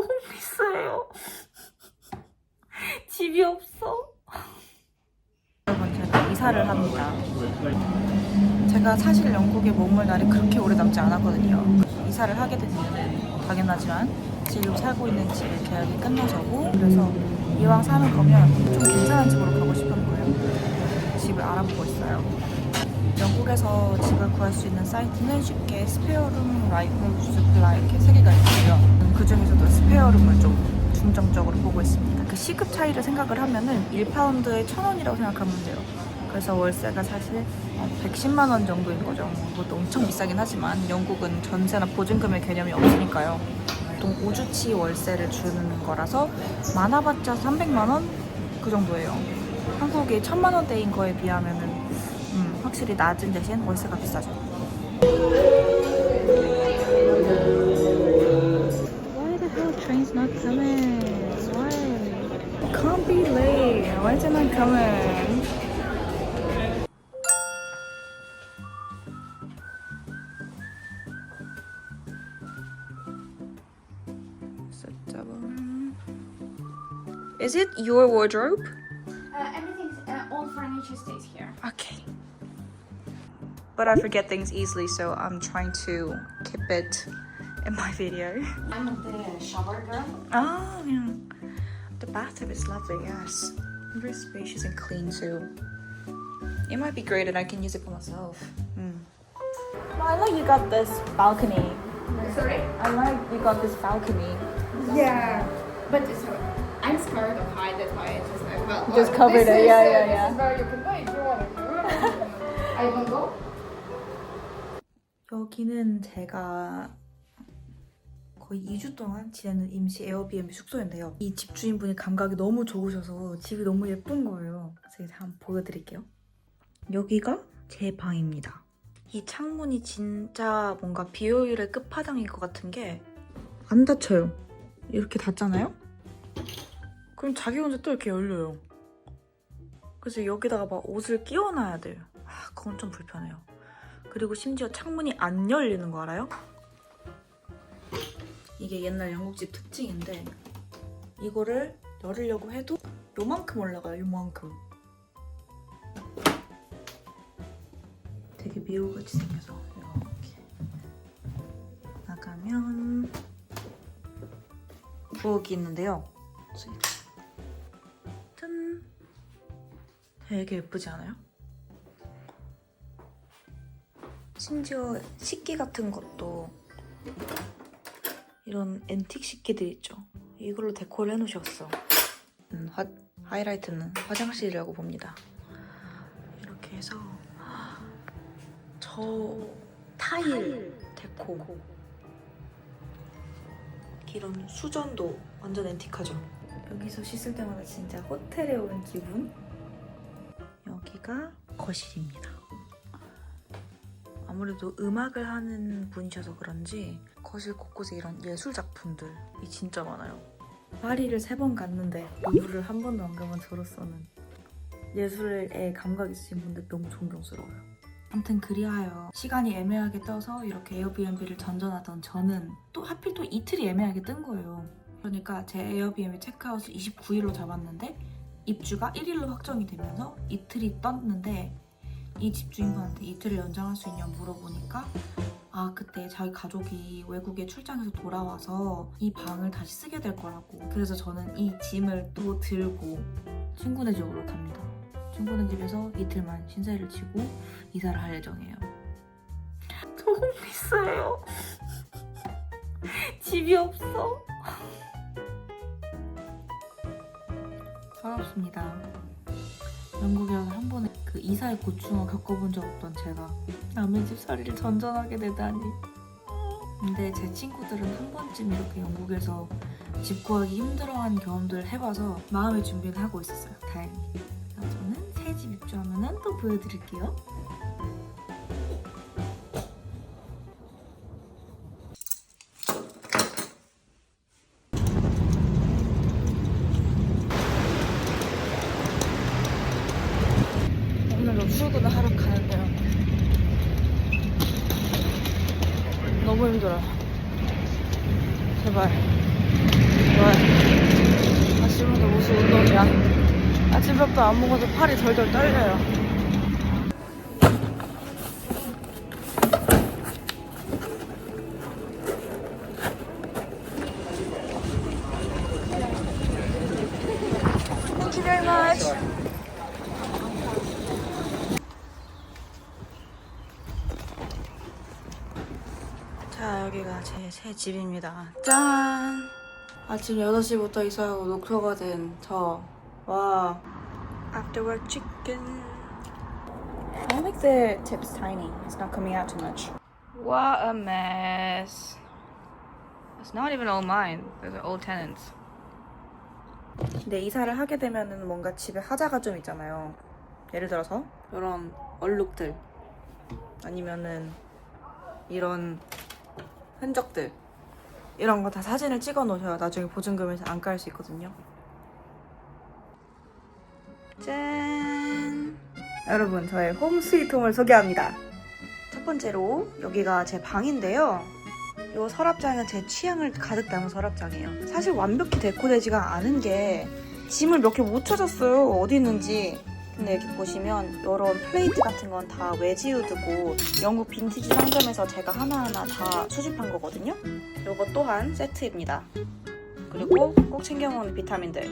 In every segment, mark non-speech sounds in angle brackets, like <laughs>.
너무 비싸요. 집이 없어. 여러분 제가 이사를 합니다. 제가 사실 영국에 머물 날이 그렇게 오래 남지 않았거든요. 이사를 하게 된 이유는 당연하지만 지금 살고 있는 집의 계약이 끝나서고 그래서 이왕 사는 거면 좀 괜찮은 집으로 가고 싶은 거예요. 집을 알아보고 있어요. 영국에서 집을 구할 수 있는 사이트는 쉽게 스페어룸, 라이프, 수플라 이렇게 세 개가 있고요. 그 중에서도 스페어룸을 좀 중점적으로 보고 있습니다. 그 시급 차이를 생각을 하면은 1파운드에 1,000원이라고 생각하면 돼요. 그래서 월세가 사실 110만 원 정도인 거죠. 그것도 엄청 비싸긴 하지만 영국은 전세나 보증금의 개념이 없으니까요. 보통 5주치 월세를 주는 거라서 많아봤자 300만 원? 그 정도예요. 한국이 1000만 원대인 거에 비하면은 음, 확실히 낮은 대신 월세가 비싸죠. Train's not coming? Why? Can't be late. Why is it not coming? Is it your wardrobe? Uh, everything's uh, all furniture stays here. Okay. But I forget things easily, so I'm trying to keep it in my video. I'm the shower girl. Oh, yeah. The bathtub is lovely, yes. Very spacious and clean, too. It might be great and I can use it for myself. Mm. Well, I like you got this balcony. Sorry? I like you got this balcony. Yeah. But it's, I'm scared of height, that's why I just like, well, Just well, covered this it, is, yeah, uh, yeah, this yeah. is where you can go if you want to. <laughs> I will go. 여기는 제가 거의 2주 동안 지내는 임시 에어비앤비 숙소인데요. 이 집주인분이 감각이 너무 좋으셔서 집이 너무 예쁜 거예요. 그래서 한번 보여드릴게요. 여기가 제 방입니다. 이 창문이 진짜 뭔가 비효율의 끝판왕일 것 같은 게 안 닫혀요. 이렇게 닫잖아요? 그럼 자기 혼자 또 이렇게 열려요. 그래서 여기다가 막 옷을 끼워놔야 돼요. 아, 그건 좀 불편해요. 그리고 심지어 창문이 안 열리는 거 알아요? 이게 옛날 영국집 특징인데 이거를 열으려고 해도 요만큼 올라가요 요만큼. 되게 미호같이 생겨서 이렇게 나가면 부엌이 있는데요. 짠! 되게 예쁘지 않아요? 심지어 식기 같은 것도 이런 앤틱 식기들 있죠. 이걸로 데코를 해놓으셨어. 음, 화, 하이라이트는 화장실이라고 봅니다. 이렇게 해서 저 타일 데코 이런 수전도 완전 앤틱하죠. 여기서 씻을 때마다 진짜 호텔에 온 기분? 여기가 거실입니다. 아무래도 음악을 하는 분이셔서 그런지 거실 곳곳에 이런 예술 작품들이 진짜 많아요. 파리를 세 번 갔는데 루브를 한 번도 안 가본 저로서는 예술에 감각 있으신 분들 너무 존경스러워요. 아무튼 그리하여 시간이 애매하게 떠서 이렇게 에어비앤비를 전전하던 저는 또 하필 또 이틀이 애매하게 뜬 거예요. 그러니까 제 에어비앤비 체크아웃을 29일로 잡았는데 입주가 1일로 확정이 되면서 이틀이 떴는데 이 집주인분한테 이틀을 연장할 수 있냐고 물어보니까 아 그때 자기 가족이 외국에 출장해서 돌아와서 이 방을 다시 쓰게 될 거라고. 그래서 저는 이 짐을 또 들고 친구네 집으로 갑니다. 친구네 집에서 이틀만 신세를 치고 이사를 할 예정이에요. 너무 비싸요. <laughs> 집이 없어. <laughs> 서럽습니다. 영국에 와서 한 번에 그 이사의 고충을 겪어본 적 없던 제가 남의 집 살이를 전전하게 되다니. 근데 제 친구들은 한 번쯤 이렇게 영국에서 집 구하기 힘들어한 경험들을 해봐서 마음의 준비를 하고 있었어요. 다행히. 저는 새 집 입주하면 또 보여드릴게요. 출근을 하러 가는데요. 너무 힘들어요. 제발. 좋아요. 아침부터 무슨 운동이야. 아침밥도 안 먹어도 팔이 덜덜 떨려요. Thank you very much. 자, 여기가 제새 집입니다. 짠! 아침 6시부터 이사하고 녹초가 된 저. 와. Afterwork chicken. I like the tips tiny. It's not coming out too much. What a mess. It's not even all mine. Those are old tenants. 근데 이사를 하게 되면은 뭔가 집에 하자가 좀 있잖아요. 예를 들어서 이런 얼룩들 아니면은 이런 흔적들 이런 거 다 사진을 찍어 놓으셔야 나중에 보증금에서 안깔 수 있거든요. 짠! 여러분 저의 홈 스위트홈을 소개합니다. 첫 번째로 여기가 제 방인데요. 이 서랍장은 제 취향을 가득 담은 서랍장이에요. 사실 완벽히 데코되지가 않은 게 짐을 몇 개 못 찾았어요. 어디 있는지. 근데 여기 보시면 이런 플레이트 같은 건 다 외지우드고 영국 빈티지 상점에서 제가 하나하나 다 수집한 거거든요. 이거 또한 세트입니다. 그리고 꼭 챙겨 먹는 비타민들.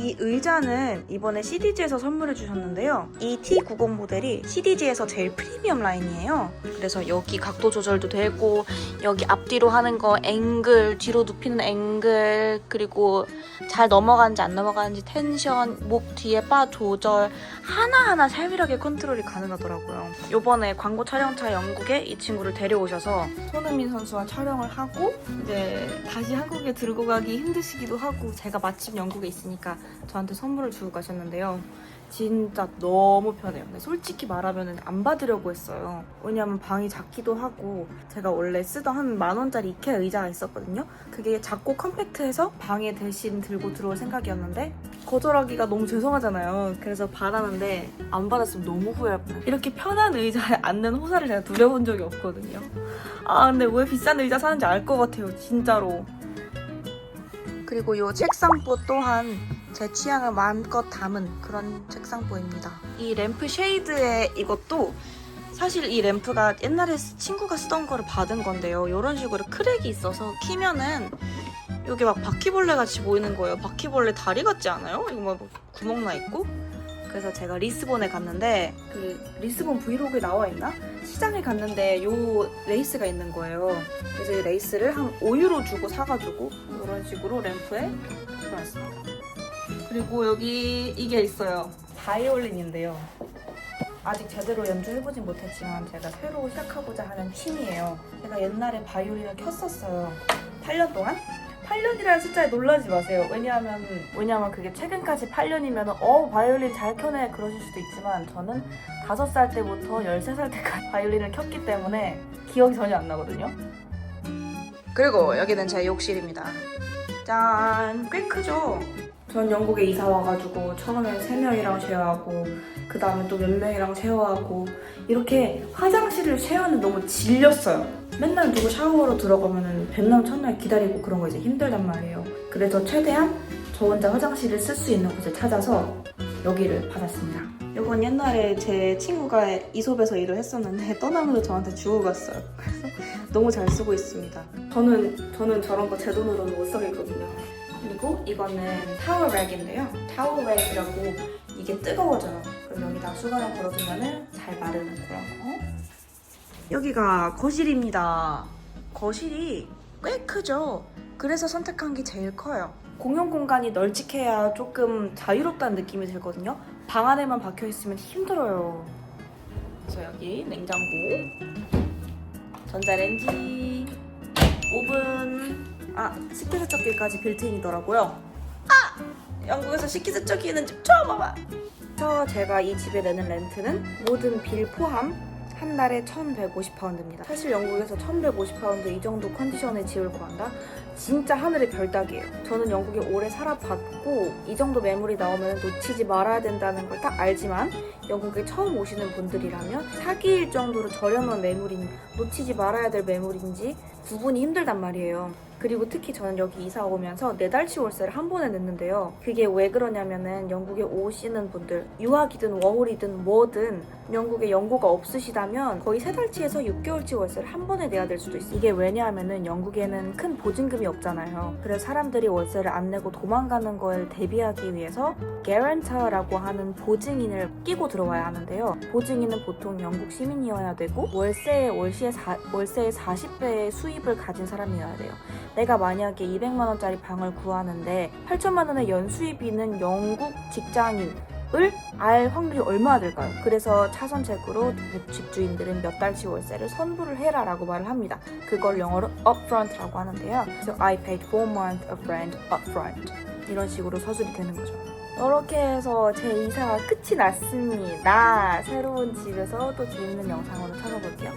이 의자는 이번에 CDG에서 선물해 주셨는데요. 이 T90 모델이 CDG에서 제일 프리미엄 라인이에요. 그래서 여기 각도 조절도 되고 여기 앞뒤로 하는 거 앵글, 뒤로 눕히는 앵글, 그리고 잘 넘어가는지 안 넘어가는지 텐션, 목 뒤에 바 조절 하나하나 세밀하게 컨트롤이 가능하더라고요. 요번에 광고 촬영차 영국에 이 친구를 데려오셔서 손흥민 선수와 촬영을 하고 이제 다시 한국에 들고 가기 힘드시기도 하고 제가 마침 영국에 있으니까 저한테 선물을 주고 가셨는데요. 진짜 너무 편해요. 근데 솔직히 말하면 안 받으려고 했어요. 왜냐면 방이 작기도 하고 제가 원래 쓰던 한 만 원짜리 이케아 의자가 있었거든요. 그게 작고 컴팩트해서 방에 대신 들고 들어올 생각이었는데 거절하기가 너무 죄송하잖아요. 그래서 받았는데 안 받았으면 너무 후회할 뻔. 이렇게 편한 의자에 앉는 호사를 제가 누려본 적이 없거든요. 아 근데 왜 비싼 의자 사는지 알 것 같아요. 진짜로. 그리고 이 책상보 또한 제 취향을 마음껏 담은 그런 책상보입니다. 이 램프 쉐이드의 이것도 사실 이 램프가 옛날에 친구가 쓰던 거를 받은 건데요. 이런 식으로 크랙이 있어서 키면은 여기 막 바퀴벌레 같이 보이는 거예요. 바퀴벌레 다리 같지 않아요? 이거 막 구멍 나 있고. 그래서 제가 리스본에 갔는데 그 리스본 브이로그에 나와 있나? 시장에 갔는데 요 레이스가 있는 거예요. 그래서 이 레이스를 한 5유로 주고 사가지고 이런 식으로 램프에 붙여놨습니다. 그리고 여기 이게 있어요. 바이올린인데요. 아직 제대로 연주해보진 못했지만 제가 새로 시작하고자 하는 취미예요. 제가 옛날에 바이올린을 켰었어요. 8년 동안? 8년이라는 숫자에 놀라지 마세요. 왜냐하면 왜냐하면 그게 최근까지 8년이면 어 바이올린 잘 켜네 그러실 수도 있지만 저는 5살 때부터 13살 때까지 <laughs> 바이올린을 켰기 때문에 기억이 전혀 안 나거든요. 그리고 여기는 제 욕실입니다. 짠! 꽤 크죠? 전 영국에 이사 와가지고 처음에 세 명이랑 쉐어하고 그 다음에 또 몇 명이랑 쉐어하고 이렇게 화장실을 쉐어하는 너무 질렸어요. 맨날 누구 샤워로 들어가면은 백남 첫날 기다리고 그런 거 이제 힘들단 말이에요. 그래서 최대한 저 혼자 화장실을 쓸 수 있는 곳을 찾아서 여기를 받았습니다. 이건 옛날에 제 친구가 이솝에서 일을 했었는데 떠나면서 저한테 주고 갔어요. 그래서 너무 잘 쓰고 있습니다. 저는 저는 저런 거 제 돈으로는 못 사겠거든요. 그리고 이거는 타월렉인데요. 타월렉이라고 이게 뜨거워져요. 그럼 여기다 수건을 걸어두면은 잘 마르는 그런 거. 여기가 거실입니다. 거실이 꽤 크죠? 그래서 선택한 게 제일 커요. 공용 공간이 널찍해야 조금 자유롭다는 느낌이 들거든요. 방 안에만 박혀 있으면 힘들어요. 그래서 여기 냉장고, 전자레인지, 오븐, 아 식기세척기까지 빌트인이더라고요. 아 영국에서 식기세척기 있는 집 처음 와봐. 저 제가 이 집에 내는 렌트는 모든 빌 포함 한 달에 1,150파운드입니다. 사실 영국에서 1,150파운드 이 정도 컨디션의 집을 구한다? 진짜 하늘의 별따기예요. 저는 영국에 오래 살아봤고 이 정도 매물이 나오면 놓치지 말아야 된다는 걸 딱 알지만 영국에 처음 오시는 분들이라면 사기일 정도로 저렴한 매물인 놓치지 말아야 될 매물인지 구분이 힘들단 말이에요. 그리고 특히 저는 여기 이사 오면서 네 달치 월세를 한 번에 냈는데요. 그게 왜 그러냐면은 영국에 오시는 분들 유학이든 워홀이든 뭐든 영국에 연고가 없으시다면 거의 세 달치에서 6개월치 월세를 한 번에 내야 될 수도 있어요. 이게 왜냐하면은 영국에는 큰 보증금이 없잖아요. 그래서 사람들이 월세를 안 내고 도망가는 걸 대비하기 위해서 guarantor라고 하는 보증인을 끼고 들어와야 하는데요. 보증인은 보통 영국 시민이어야 되고 월세의 월세의 40배의 수입을 가진 사람이어야 돼요. 내가 만약에 200만 원짜리 방을 구하는데 8천만 원의 연수입이 있는 영국 직장인 을알 확률이 얼마나 될까요? 그래서 차선책으로 집주인들은 몇 달치 월세를 선불을 해라라고 말을 합니다. 그걸 영어로 upfront라고 하는데요. So I paid four months of rent upfront. 이런 식으로 서술이 되는 거죠. 이렇게 해서 제 이사가 끝이 났습니다. 새로운 집에서 또 재밌는 영상으로 찾아볼게요.